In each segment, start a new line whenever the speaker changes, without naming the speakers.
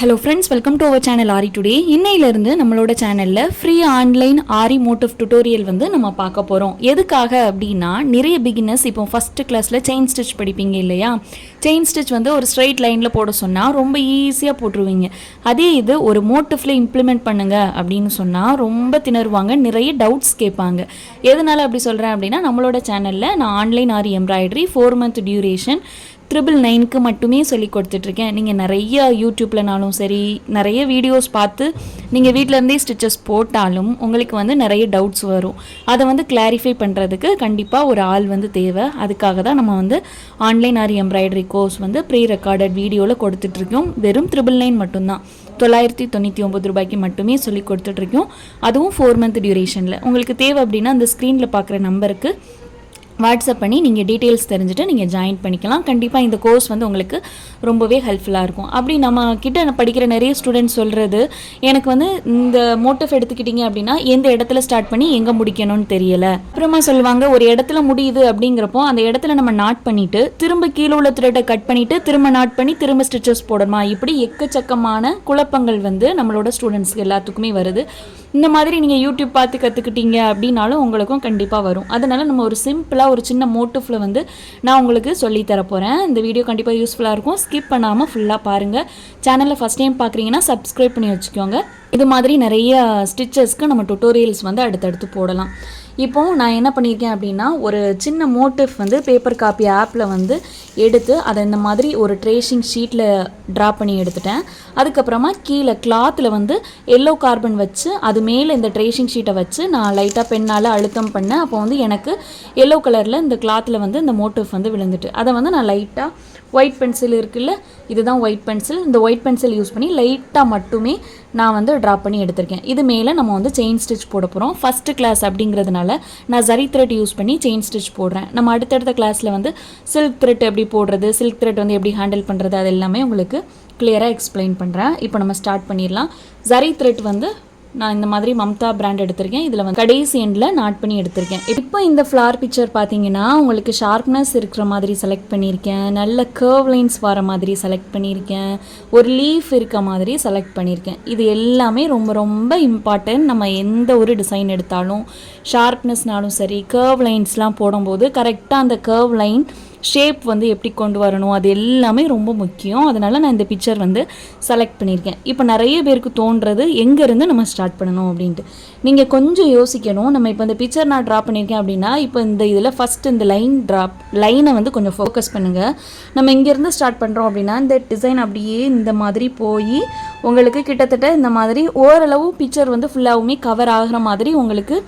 Hello friends welcome to our channel Aari today இன்னையிலேருந்து நம்மளோட சேனலில் free online Aari motif tutorial வந்து நம்ம பார்க்க போகிறோம் எதுக்காக அப்படின்னா நிறைய பிகினர்ஸ் இப்போ ஃபஸ்ட்டு கிளாஸில் செயின் ஸ்டிச் படிப்பீங்க இல்லையா? செயின் ஸ்டிச் வந்து ஒரு ஸ்ட்ரைட் லைனில் போட சொன்னால் ரொம்ப ஈஸியாக போட்டுருவீங்க. அதே இது ஒரு மோட்டிவ்ல இம்ப்ளிமெண்ட் பண்ணுங்க அப்படின்னு சொன்னால் ரொம்ப திணறுவாங்க நிறைய டவுட்ஸ் கேட்பாங்க. எதனால் அப்படி சொல்கிறேன் அப்படின்னா நம்மளோட சேனலில் நான் online Aari embroidery four month duration triple நைனுக்கு மட்டுமே சொல்லி கொடுத்துட்ருக்கேன். நீங்கள் நிறைய யூடியூப்லனாலும் சரி நிறைய வீடியோஸ் பார்த்து நீங்கள் வீட்டிலேருந்தே ஸ்டிச்சஸ் போட்டாலும் உங்களுக்கு வந்து நிறைய டவுட்ஸ் வரும். அதை வந்து கிளாரிஃபை பண்ணுறதுக்கு கண்டிப்பாக ஒரு ஆள் வந்து தேவை. அதுக்காக தான் நம்ம வந்து ஆன்லைன் ஆரி எம்ப்ராய்டரி கோர்ஸ் வந்து ப்ரீ ரெக்கார்டட் வீடியோவில் கொடுத்துட்ருக்கோம். வெறும் ட்ரிபிள் நைன் மட்டும்தான். தொள்ளாயிரத்தி தொண்ணூற்றி ஒம்பது ரூபாய்க்கு மட்டுமே சொல்லி கொடுத்துட்ருக்கோம். அதுவும் ஃபோர் மந்த் டியூரேஷனில் உங்களுக்கு தேவை அப்படின்னா அந்த ஸ்க்ரீனில் பார்க்குற நம்பருக்கு வாட்ஸ்அப் பண்ணி நீங்கள் டீட்டெயில்ஸ் தெரிஞ்சுட்டு நீங்கள் ஜாயின் பண்ணிக்கலாம். கண்டிப்பாக இந்த கோர்ஸ் வந்து உங்களுக்கு ரொம்பவே ஹெல்ப்ஃபுல்லாக இருக்கும். அப்படி நம்ம கிட்ட படிக்கிற நிறைய ஸ்டூடெண்ட்ஸ் சொல்கிறது எனக்கு வந்து இந்த மோட்டிவ் எடுத்துக்கிட்டிங்க அப்படின்னா எந்த இடத்துல ஸ்டார்ட் பண்ணி எங்கே முடிக்கணும்னு தெரியலை. அப்புறமா சொல்லுவாங்க ஒரு இடத்துல முடியுது அப்படிங்கிறப்போ அந்த இடத்துல நம்ம நாட் பண்ணிவிட்டு திரும்ப கீழே உள்ள த்ரெட்டை கட் பண்ணிவிட்டு திரும்ப நாட் பண்ணி திரும்ப ஸ்டிச்சஸ் போடணுமா? இப்படி எக்கச்சக்கமான குழப்பங்கள் வந்து நம்மளோட ஸ்டூடெண்ட்ஸ்க்கு எல்லாத்துக்குமே வருது. இந்த மாதிரி நீங்கள் யூடியூப் பார்த்து கற்றுக்கிட்டீங்க அப்படின்னாலும் உங்களுக்கும் கண்டிப்பாக வரும். அதனால் நம்ம ஒரு சிம்பிளாக ஒரு சின்ன மோட்டிஃபில் வந்து நான் உங்களுக்கு சொல்லி தரப்போகிறேன் இந்த வீடியோ கண்டிப்பாக யூஸ்ஃபுல்லாக இருக்கும். ஸ்கிப் பண்ணாமல் ஃபுல்லாக பாருங்கள் சேனலில் ஃபஸ்ட் டைம் பார்க்குறீங்கன்னா சப்ஸ்கிரைப் பண்ணி வச்சுக்கோங்க. இது மாதிரி நிறைய ஸ்டிச்சஸ்க்கு நம்ம டுட்டோரியல்ஸ் வந்து அடுத்தடுத்து போடலாம். இப்போ நான் என்ன பண்ணியிருக்கேன் அப்படின்னா ஒரு சின்ன மோட்டிவ் வந்து பேப்பர் காப்பி ஆப்பில் வந்து எடுத்து அதை இந்த மாதிரி ஒரு ட்ரேஷிங் ஷீட்டில் ட்ரா பண்ணி எடுத்துட்டேன். அதுக்கப்புறமா கீழே கிளாத்தில் வந்து எல்லோ கார்பன் வச்சு அது மேலே இந்த ட்ரேஷிங் ஷீட்டை வச்சு நான் லைட்டாக பெண்ணால் அழுத்தம் பண்ணேன். அப்போ வந்து எனக்கு எல்லோ கலரில் இந்த கிளாத்தில் வந்து இந்த மோட்டிவ் வந்து விழுந்துட்டு அதை வந்து நான் லைட்டாக ஒயிட் பென்சில் இருக்குல்ல இதுதான் ஒயிட் பென்சில் இந்த ஒயிட் பென்சில் யூஸ் பண்ணி லைட்டாக மட்டுமே நான் வந்து ட்ரா பண்ணி எடுத்திருக்கேன். இது மேலே நம்ம வந்து செயின் ஸ்டிச் போட போகிறோம் ஃபஸ்ட்டு கிளாஸ் அப்படிங்கிறதுனால நான் ஜரி த்ரெட் யூஸ் பண்ணி செயின் ஸ்டிச் போடுறேன். நம்ம அடுத்தடுத்த கிளாஸில் வந்து சில்க் த்ரெட் எப்படி போடுறது சில்க் த்ரெட் வந்து எப்படி ஹேண்டில் பண்ணுறது அது எல்லாமே உங்களுக்கு கிளியராக எக்ஸ்பிளைன் பண்ணுறேன் இப்போ நம்ம ஸ்டார்ட் பண்ணிடலாம். ஜரி த்ரெட் வந்து நான் இந்த மாதிரி மம்தா பிராண்ட் எடுத்திருக்கேன். இதில் வந்து கடைசி எண்டில் நாட் பண்ணி எடுத்திருக்கேன். இப்போ இந்த ஃப்ளார் பிக்சர் பார்த்தீங்கன்னா உங்களுக்கு ஷார்ப்னஸ் இருக்கிற மாதிரி செலக்ட் பண்ணியிருக்கேன். நல்ல கர்வ் லைன்ஸ் வர மாதிரி செலக்ட் பண்ணியிருக்கேன். ஒரு லீஃப் இருக்க மாதிரி செலக்ட் பண்ணியிருக்கேன். இது எல்லாமே ரொம்ப ரொம்ப இம்பார்ட்டன்ட் நம்ம எந்த ஒரு டிசைன் எடுத்தாலும் ஷார்ப்னஸ்னாலும் சரி கர்வ் லைன்ஸ்லாம் போடும்போது கரெக்டாக அந்த கர்வ் லைன் ஷேப் வந்து எப்படி கொண்டு வரணும் அது எல்லாமே ரொம்ப முக்கியம். அதனால் நான் இந்த பிக்சர் வந்து செலக்ட் பண்ணியிருக்கேன். இப்போ நிறைய பேருக்கு தோன்றது எங்கேருந்து நம்ம ஸ்டார்ட் பண்ணணும் அப்படின்ட்டு. நீங்கள் கொஞ்சம் யோசிக்கணும். நம்ம இப்போ இந்த பிக்சர் நான் ட்ரா பண்ணியிருக்கேன் அப்படின்னா இப்போ இந்த இதில் ஃபஸ்ட் இந்த லைன் ட்ராப் லைனை வந்து கொஞ்சம் ஃபோக்கஸ் பண்ணுங்கள் நம்ம இங்கேருந்து ஸ்டார்ட் பண்ணுறோம் அப்படின்னா இந்த டிசைன் அப்படியே இந்த மாதிரி போய் உங்களுக்கு கிட்டத்தட்ட இந்த மாதிரி ஓரளவு பிக்சர் வந்து ஃபுல்லாகவுமே கவர் ஆகிற மாதிரி உங்களுக்கு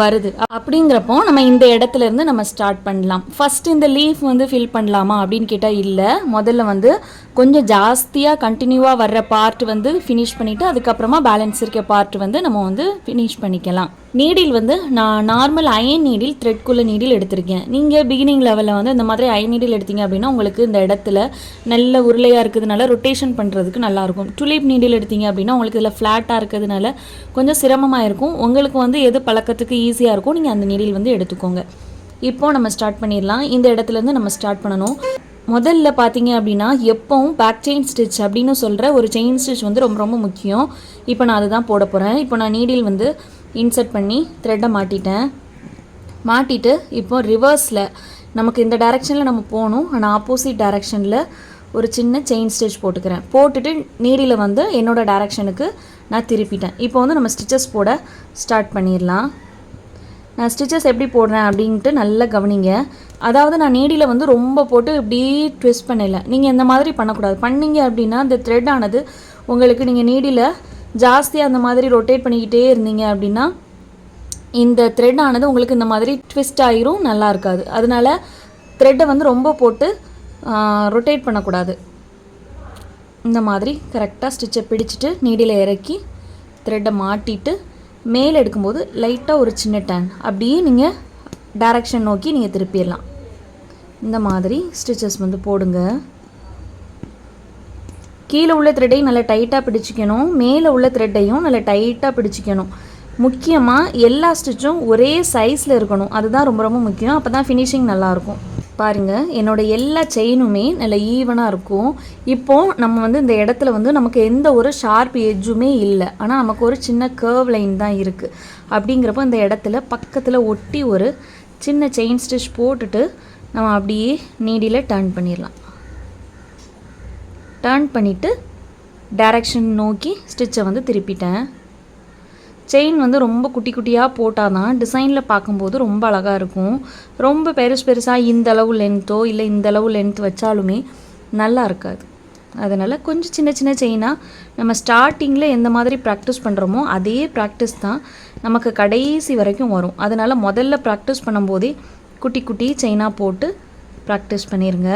வருது. அப்படிங்கிறப்போ நம்ம இந்த இடத்துல இருந்து நம்ம ஸ்டார்ட் பண்ணலாம். ஃபர்ஸ்ட் இந்த லீஃப் வந்து ஃபில் பண்ணலாமா அப்படின்னு கேட்டால் இல்லை. முதல்ல வந்து கொஞ்சம் ஜாஸ்தியாக கண்டினியூவாக வர்ற பார்ட் வந்து ஃபினிஷ் பண்ணிவிட்டு அதுக்கப்புறமா பேலன்ஸ் இருக்க பார்ட் வந்து நம்ம வந்து ஃபினிஷ் பண்ணிக்கலாம். நீடில் வந்து நான் நார்மல் அயன் நீடில் த்ரெட்குள்ள நீடில் எடுத்திருக்கேன். நீங்கள் பிகினிங் லெவலில் வந்து இந்த மாதிரி அயன் நீடில் எடுத்தீங்க அப்படின்னா உங்களுக்கு இந்த இடத்துல நல்ல உருளையாக இருக்கிறதுனால ரொட்டேஷன் பண்ணுறதுக்கு நல்லாயிருக்கும். டுலிப் நீடில் எடுத்தீங்க அப்படின்னா உங்களுக்கு இதில் ஃப்ளாட்டாக இருக்கிறதுனால கொஞ்சம் சிரமமாக இருக்கும். உங்களுக்கு வந்து எது பழக்கத்துக்கு ஈஸியாக இருக்கும் நீங்கள் அந்த நீடில் வந்து எடுத்துக்கோங்க. இப்போது நம்ம ஸ்டார்ட் பண்ணிடலாம். இந்த இடத்துலேருந்து நம்ம ஸ்டார்ட் பண்ணணும். முதல்ல பார்த்தீங்க அப்படின்னா எப்போவும் பேக் செயின் ஸ்டிச் அப்படின்னு சொல்கிற ஒரு செயின் ஸ்டிச் வந்து ரொம்ப ரொம்ப முக்கியம். இப்போ நான் அதுதான் போட போகிறேன் இப்போ நான் நீடில் வந்து இன்சர்ட் பண்ணி த்ரெட்டை மாட்டிட்டேன். மாட்டிட்டு இப்போ ரிவர்ஸில் நமக்கு இந்த டைரெக்ஷனில் நம்ம போகணும். ஆனால் ஆப்போசிட் டைரெக்ஷனில் ஒரு சின்ன செயின் ஸ்டிச் போட்டுக்கிறேன். போட்டுட்டு நீடியில் வந்து என்னோடய டைரெக்ஷனுக்கு நான் திருப்பிட்டேன். இப்போ வந்து நம்ம ஸ்டிச்சஸ் போட ஸ்டார்ட் பண்ணிடலாம். நான் ஸ்டிச்சஸ் எப்படி போடுறேன் அப்படின்ட்டு நல்லா கவனிங்க. அதாவது நான் நீடியில் வந்து ரொம்ப போட்டு இப்படி ட்விஸ்ட் பண்ணலை. நீங்கள் இந்த மாதிரி பண்ணக்கூடாது. பண்ணீங்க அப்படின்னா இந்த த்ரெட் ஆனது உங்களுக்கு நீங்கள் நீடியில் ஜாஸ்தியாக அந்த மாதிரி ரொட்டேட் பண்ணிக்கிட்டே இருந்தீங்க அப்படின்னா இந்த த்ரெட் ஆனது உங்களுக்கு இந்த மாதிரி ட்விஸ்ட் ஆகிரும் நல்லா இருக்காது. அதனால த்ரெட்டை வந்து ரொம்ப போட்டு ரொட்டேட் பண்ணக்கூடாது. இந்த மாதிரி கரெக்டாக ஸ்டிச்சை பிடிச்சிட்டு நீடியில் இறக்கி த்ரெட்டை மாட்டிட்டு மேலே எடுக்கும்போது லைட்டாக ஒரு சின்ன டேன் அப்படியே நீங்கள் டைரக்ஷன் நோக்கி நீங்கள் திருப்பிடலாம். இந்த மாதிரி ஸ்டிச்சஸ் வந்து போடுங்க. கீழே உள்ள த்ரெட்டையும் நல்லா டைட்டாக பிடிச்சிக்கணும் மேலே உள்ள த்ரெட்டையும் நல்லா டைட்டாக பிடிச்சிக்கணும். முக்கியமாக எல்லா ஸ்டிச்சும் ஒரே சைஸில் இருக்கணும். அதுதான் ரொம்ப ரொம்ப முக்கியம். அப்போ தான் ஃபினிஷிங் நல்லாயிருக்கும். பாருங்கள் என்னோடய எல்லா செயினுமே நல்ல ஈவனாக இருக்கும். இப்போது நம்ம வந்து இந்த இடத்துல வந்து நமக்கு எந்த ஒரு ஷார்ப் எஜ்ஜுமே இல்லை. ஆனால் நமக்கு ஒரு சின்ன கர்வ் லைன் தான் இருக்குது அப்படிங்கிறப்போ இந்த இடத்துல பக்கத்தில் ஒட்டி ஒரு சின்ன செயின் ஸ்டிச் போட்டுட்டு நம்ம அப்படியே நீடியில் டர்ன் பண்ணிடலாம். டேர்ன் பண்ணிவிட்டு டைரக்ஷன் நோக்கி ஸ்டிச்சை வந்து திருப்பிட்டேன். செயின் வந்து ரொம்ப குட்டி குட்டியாக போட்டால் தான் டிசைனில் பார்க்கும்போது ரொம்ப அழகாக இருக்கும். ரொம்ப பெருசு பெருசாக இந்த அளவு லென்த்தோ இல்லை இந்த அளவு லென்த் வச்சாலுமே நல்லா இருக்காது. அதனால் கொஞ்சம் சின்ன சின்ன செயினாக நம்ம ஸ்டார்டிங்கில் எந்த மாதிரி ப்ராக்டிஸ் பண்ணுறோமோ அதே ப்ராக்டிஸ் தான் நமக்கு கடைசி வரைக்கும் வரும். அதனால் முதல்ல ப்ராக்டிஸ் பண்ணும்போதே குட்டி குட்டி செயினாக போட்டு ப்ராக்டிஸ் பண்ணிடுங்க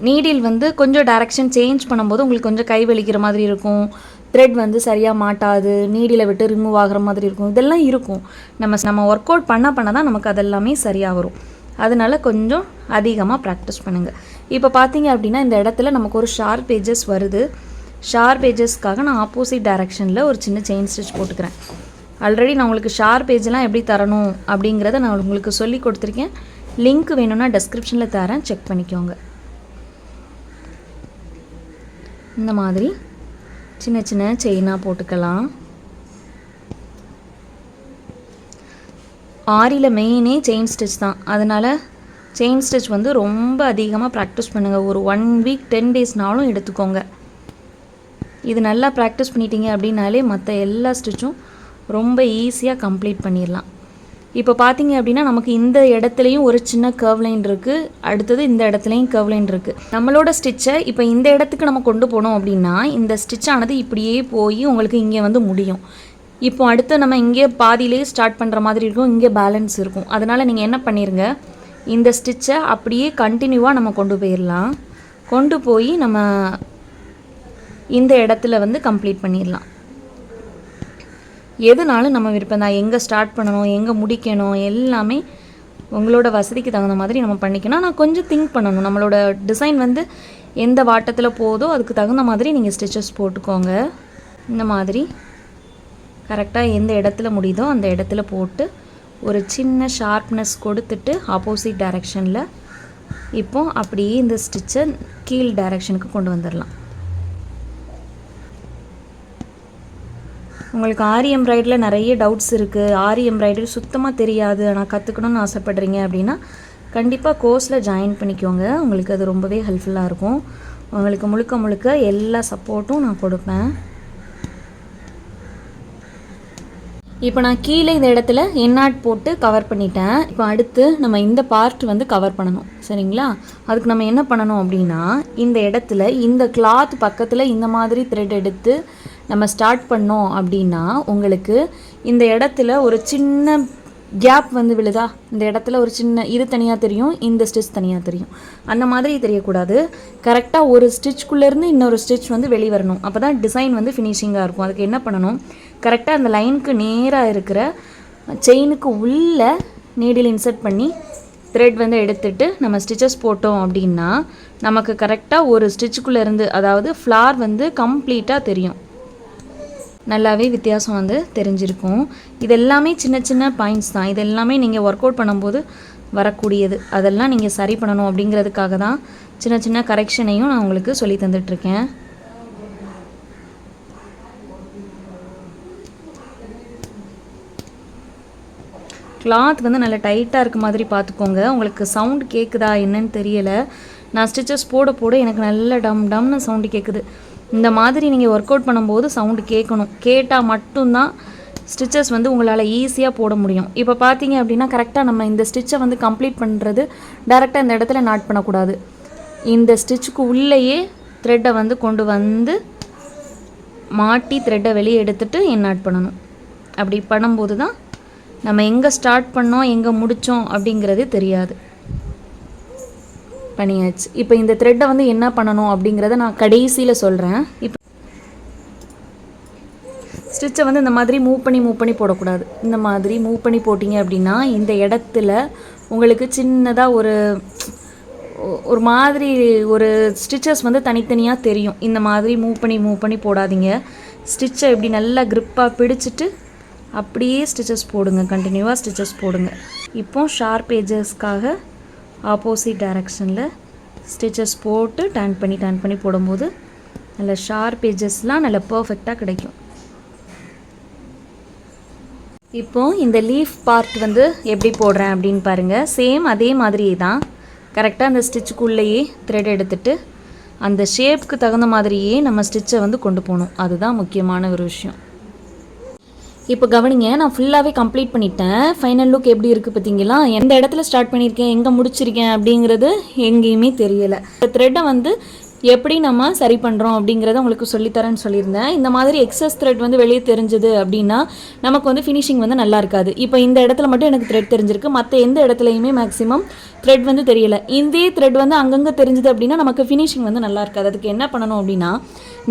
நீடில் வந்து கொஞ்சம் டைரக்ஷன் சேஞ்ச் பண்ணும்போது உங்களுக்கு கொஞ்சம் கை வலிக்கிற மாதிரி இருக்கும். த்ரெட் வந்து சரியாக மாட்டாது. நீடியில் விட்டு ரிமூவ் ஆகிற மாதிரி இருக்கும். இதெல்லாம் இருக்கும். நம்ம நம்ம ஒர்க் அவுட் பண்ண பண்ண தான் நமக்கு அதெல்லாமே சரியாக வரும். அதனால கொஞ்சம் அதிகமாக ப்ராக்டிஸ் பண்ணுங்கள் இப்போ பார்த்தீங்க அப்படின்னா இந்த இடத்துல நமக்கு ஒரு ஷார்ப் பேஜஸ் வருது. ஷார்ப் பேஜஸ்க்காக நான் ஆப்போசிட் டைரக்ஷனில் ஒரு சின்ன செயின் ஸ்டிச் போட்டுக்கிறேன். ஆல்ரெடி நான் உங்களுக்கு ஷார்ப் பேஜெலாம் எப்படி தரணும் அப்படிங்கிறத நான் உங்களுக்கு சொல்லி கொடுத்துருக்கேன். லிங்க் வேணும்னா டெஸ்கிரிப்ஷனில் தரேன். செக் பண்ணிக்கோங்க. இந்த மாதிரி சின்ன சின்ன செயினாக போட்டுக்கலாம். ஆரியில் மெயினே செயின் ஸ்டிச் தான். அதனால் செயின் ஸ்டிச் வந்து ரொம்ப அதிகமாக ப்ராக்டிஸ் பண்ணுங்கள் ஒரு ஒன் வீக் டென் டேஸ்னாலும் எடுத்துக்கோங்க. இது நல்லா ப்ராக்டிஸ் பண்ணிட்டீங்க அப்படின்னாலே மற்ற எல்லா ஸ்டிச்சும் ரொம்ப ஈஸியாக கம்ப்ளீட் பண்ணிடலாம். இப்போ பார்த்தீங்க அப்படின்னா நமக்கு இந்த இடத்துலையும் ஒரு சின்ன கர்வ் லைன் இருக்குது அடுத்தது இந்த இடத்துலையும் கர்வ் லைன் இருக்குது நம்மளோட ஸ்டிச்சை இப்போ இந்த இடத்துக்கு நம்ம கொண்டு போனோம் அப்படின்னா இந்த ஸ்டிச்சானது இப்படியே போய் உங்களுக்கு இங்கே வந்து முடியும். இப்போ அடுத்து நம்ம இங்கே பாதியிலேயே ஸ்டார்ட் பண்ணுற மாதிரி இருக்கும் இங்கே பேலன்ஸ் இருக்கும். அதனால் நீங்கள் என்ன பண்ணிடுங்க இந்த ஸ்டிச்சை அப்படியே கண்டினியூவாக நம்ம கொண்டு போயிடலாம் கொண்டு போய் நம்ம இந்த இடத்துல வந்து கம்ப்ளீட் பண்ணிடலாம் எதுனாலும் நம்ம விருப்பம் தான். எங்கே ஸ்டார்ட் பண்ணணும் எங்கே முடிக்கணும் எல்லாமே உங்களோட வசதிக்கு தகுந்த மாதிரி நம்ம பண்ணிக்கணும். ஆனால் கொஞ்சம் திங்க் பண்ணணும். நம்மளோட டிசைன் வந்து எந்த வாட்டத்தில் போதோ அதுக்கு தகுந்த மாதிரி நீங்கள் ஸ்டிச்சஸ் போட்டுக்கோங்க. இந்த மாதிரி கரெக்டாக எந்த இடத்துல முடியுதோ அந்த இடத்துல போட்டு ஒரு சின்ன ஷார்ப்னஸ் கொடுத்துட்டு ஆப்போசிட் டைரெக்ஷனில் இப்போ அப்படியே இந்த ஸ்டிச்சை கீழ் டைரெக்ஷனுக்கு கொண்டு வந்துடலாம் உங்களுக்கு ஆரி எம்ப்ராய்டரில் நிறைய டவுட்ஸ் இருக்குது ஆரி எம்ப்ராய்டரி சுத்தமாக தெரியாது. ஆனால் கற்றுக்கணும்னு ஆசைப்பட்றீங்க அப்படின்னா கண்டிப்பாக கோர்ஸில் ஜாயின் பண்ணிக்கோங்க. உங்களுக்கு அது ரொம்பவே ஹெல்ப்ஃபுல்லாக இருக்கும். உங்களுக்கு முழுக்க முழுக்க எல்லா சப்போர்ட்டும் நான் கொடுப்பேன். இப்போ நான் கீழே இந்த இடத்துல எண்ணாட் போட்டு கவர் பண்ணிட்டேன். இப்போ அடுத்து நம்ம இந்த பார்ட் வந்து கவர் பண்ணணும். சரிங்களா? அதுக்கு நம்ம என்ன பண்ணணும் அப்படின்னா இந்த இடத்துல இந்த கிளாத் பக்கத்தில் இந்த மாதிரி த்ரெட் எடுத்து நம்ம ஸ்டார்ட் பண்ணோம் அப்படின்னா உங்களுக்கு இந்த இடத்துல ஒரு சின்ன கேப் வந்து விழுதா? இந்த இடத்துல ஒரு சின்ன இது தனியாக தெரியும் இந்த ஸ்டிச் தனியாக தெரியும். அந்த மாதிரி தெரியக்கூடாது. கரெக்டாக ஒரு ஸ்டிச்குள்ளேருந்து இன்னொரு ஸ்டிச் வந்து வெளியே வரணும் அப்போ தான் டிசைன் வந்து ஃபினிஷிங்காக இருக்கும். அதுக்கு என்ன பண்ணணும்? கரெக்டாக அந்த லைனுக்கு நேராக இருக்கிற செயினுக்கு உள்ள நீடில் இன்சர்ட் பண்ணி த்ரெட் வந்து எடுத்துட்டு நம்ம ஸ்டிச்சஸ் போட்டோம் அப்படின்னா நமக்கு கரெக்டாக ஒரு ஸ்டிச்சுக்குள்ளேருந்து அதாவது ஃப்ளார் வந்து கம்ப்ளீட்டாக தெரியும். நல்லாவே வித்தியாசம் வந்து தெரிஞ்சிருக்கும். இது எல்லாமே சின்ன சின்ன பாயிண்ட்ஸ் தான். இது எல்லாமே நீங்கள் ஒர்க் அவுட் பண்ணும்போது வரக்கூடியது. அதெல்லாம் நீங்கள் சரி பண்ணணும் அப்படிங்கிறதுக்காக தான் சின்ன சின்ன கரெக்ஷனையும் நான் உங்களுக்கு சொல்லி தந்துட்டுருக்கேன் கிளாத் வந்து நல்லா டைட்டாக இருக்க மாதிரி பார்த்துக்கோங்க உங்களுக்கு சவுண்ட் கேட்குதா என்னன்னு தெரியலை. நான் ஸ்டிச்சஸ் போட போட எனக்கு நல்ல டம் டம்னு சவுண்டு கேட்குது இந்த மாதிரி நீங்கள் ஒர்க் அவுட் பண்ணும்போது சவுண்டு கேட்கணும் கேட்டால் மட்டும்தான் ஸ்டிச்சஸ் வந்து உங்களால் ஈஸியாக போட முடியும். இப்போ பார்த்தீங்க அப்படின்னா கரெக்டாக நம்ம இந்த ஸ்டிச்சை வந்து கம்ப்ளீட் பண்ணுறது டேரெக்டாக இந்த இடத்துல நாட் பண்ணக்கூடாது. இந்த ஸ்டிச்சுக்கு உள்ளேயே த்ரெட்டை வந்து கொண்டு வந்து மாட்டி த்ரெட்டை வெளியே எடுத்துட்டு என்னாட் பண்ணணும். அப்படி பண்ணும்போது தான் நம்ம எங்கே ஸ்டார்ட் பண்ணோம் எங்கே முடித்தோம் அப்படிங்கிறது தெரியாது. பண்ணியாச்சு. இப்போ இந்த த்ரெட்டை வந்து என்ன பண்ணணும் அப்படிங்கிறத நான் கடைசியில் சொல்கிறேன் இப்போ ஸ்டிச்சை வந்து இந்த மாதிரி மூவ் பண்ணி மூவ் பண்ணி போடக்கூடாது. இந்த மாதிரி மூவ் பண்ணி போட்டிங்க அப்படின்னா இந்த இடத்துல உங்களுக்கு சின்னதாக ஒரு ஒரு மாதிரி ஒரு ஸ்டிச்சஸ் வந்து தனித்தனியாக தெரியும். இந்த மாதிரி மூவ் பண்ணி மூவ் பண்ணி போடாதீங்க. ஸ்டிச்சை இப்படி நல்லா க்ரிப்பாக பிடிச்சிட்டு அப்படியே ஸ்டிச்சஸ் போடுங்க கண்டினியூவாக ஸ்டிச்சஸ் போடுங்க. இப்போ ஷார்ப் ஏஜஸ்க்காக ஆப்போசிட் டைரக்ஷனில் ஸ்டிச்சஸ் போட்டு டேன் பண்ணி டேன் பண்ணி போடும்போது நல்ல ஷார்ப் ஏஜஸ்லாம் நல்ல பர்ஃபெக்டாக கிடைக்கும். இப்போ இந்த லீஃப் பார்ட் வந்து எப்படி போடுறேன் அப்படின்னு பாருங்கள் சேம் அதே மாதிரியே தான். கரெக்டாக அந்த ஸ்டிச்சுக்குள்ளேயே த்ரெட் எடுத்துட்டு அந்த ஷேப்க்கு தகுந்த மாதிரியே நம்ம ஸ்டிச்சை வந்து கொண்டு போகணும். அதுதான் முக்கியமான ஒரு விஷயம். இப்போ கவனிங்க நான் ஃபுல்லாகவே கம்ப்ளீட் பண்ணிட்டேன். ஃபைனல் லுக் எப்படி இருக்குது பார்த்தீங்களா எந்த இடத்துல ஸ்டார்ட் பண்ணியிருக்கேன் எங்கே முடிச்சிருக்கேன் அப்படிங்கிறது எங்கேயுமே தெரியலை. இந்த த்ரெட்டை வந்து எப்படி நம்ம சரி பண்ணுறோம் அப்படிங்கிறத உங்களுக்கு சொல்லித்தரேன்னு சொல்லியிருந்தேன். இந்த மாதிரி எக்ஸஸ் த்ரெட் வந்து வெளியே தெரிஞ்சது அப்படின்னா நமக்கு வந்து ஃபினிஷிங் வந்து நல்லா இருக்காது. இப்போ இந்த இடத்துல மட்டும் எனக்கு த்ரெட் தெரிஞ்சிருக்கு. மற்ற எந்த இடத்துலையுமே மேக்ஸிமம் த்ரெட் வந்து தெரியலை. இதே த்ரெட் வந்து அங்கங்கே தெரிஞ்சுது அப்படின்னா நமக்கு ஃபினிஷிங் வந்து நல்லா இருக்காது. அதுக்கு என்ன பண்ணணும் அப்படின்னா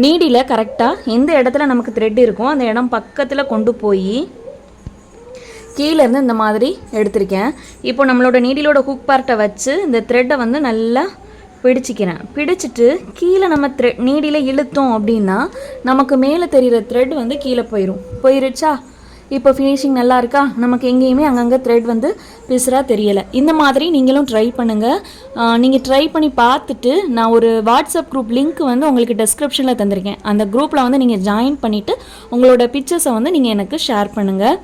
நீடியில் கரெக்டாக எந்த இடத்துல நமக்கு த்ரெட் இருக்கோ அந்த இடம் பக்கத்தில் கொண்டு போய் கீழேருந்து இந்த மாதிரி எடுத்திருக்கேன். இப்போ நம்மளோட நீடிலோட ஹுக் பார்ட்டை வச்சு இந்த த்ரெட்டை வந்து நல்லா பிடிச்சிக்கிறேன். பிடிச்சிட்டு கீழே நம்ம த்ரெட் நீடியில் இழுத்தோம் அப்படின்னா நமக்கு மேலே தெரிகிற த்ரெட் வந்து கீழே போயிடும் போயிருச்சா? இப்போ ஃபினிஷிங் நல்லா இருக்கா? நமக்கு எங்கேயுமே அங்கங்கே த்ரெட் வந்து பிசுராக தெரியலை. இந்த மாதிரி நீங்களும் ட்ரை பண்ணுங்கள் நீங்கள் ட்ரை பண்ணி பார்த்துட்டு நான் ஒரு வாட்ஸ்அப் குரூப் லிங்க் வந்து உங்களுக்கு டெஸ்கிரிப்ஷனில் தந்திருக்கேன். அந்த குரூப்பில் வந்து நீங்கள் ஜாயின் பண்ணிவிட்டு உங்களோட பிக்சர்ஸை வந்து நீங்கள் எனக்கு ஷேர் பண்ணுங்கள்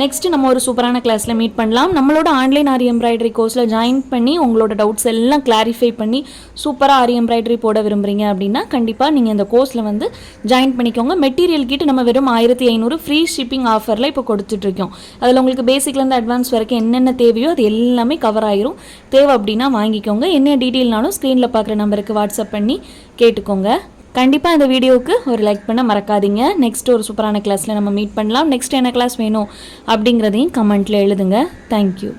நெக்ஸ்ட் நம்ம ஒரு சூப்பரான கிளாஸில் மீட் பண்ணலாம். நம்மளோட ஆன்லைன் ஆரி எம்ப்ராய்டரி கோர்ஸில் ஜாயின் பண்ணி உங்களோட டவுட்ஸ் எல்லாம் கிளாரிஃபை பண்ணி சூப்பராக ஆரி எம்ப்ராய்டரி போட விரும்புகிறீங்க அப்படின்னா கண்டிப்பாக நீங்கள் இந்த கோர்ஸில் வந்து ஜாயின் பண்ணிக்கோங்க. மெட்டீரியல் கிட்ட நம்ம வெறும் ஆயிரத்தி ஐநூறு ஃப்ரீ ஷிப்பிங் ஆஃபரில் இப்போ கொடுத்துட்ருக்கோம் அதில் உங்களுக்கு பேசிக்லேருந்து அட்வான்ஸ் வரைக்கும் என்னென்ன தேவையோ அது எல்லாமே கவர் ஆயிரும். தேவை அப்படின்னா வாங்கிக்கோங்க. என்ன டீட்டெயில்னாலும் ஸ்க்ரீனில் பார்க்குற நம்பருக்கு வாட்ஸ்அப் பண்ணி கேட்டுக்கோங்க. கண்டிப்பாக இந்த வீடியோவுக்கு ஒரு லைக் பண்ண மறக்காதீங்க. நெக்ஸ்ட் ஒரு சூப்பரான கிளாஸில் நம்ம மீட் பண்ணலாம். நெக்ஸ்ட் என்ன கிளாஸ் வேணும் அப்படிங்கிறதையும் கமெண்ட்டில் எழுதுங்க. தேங்க்யூ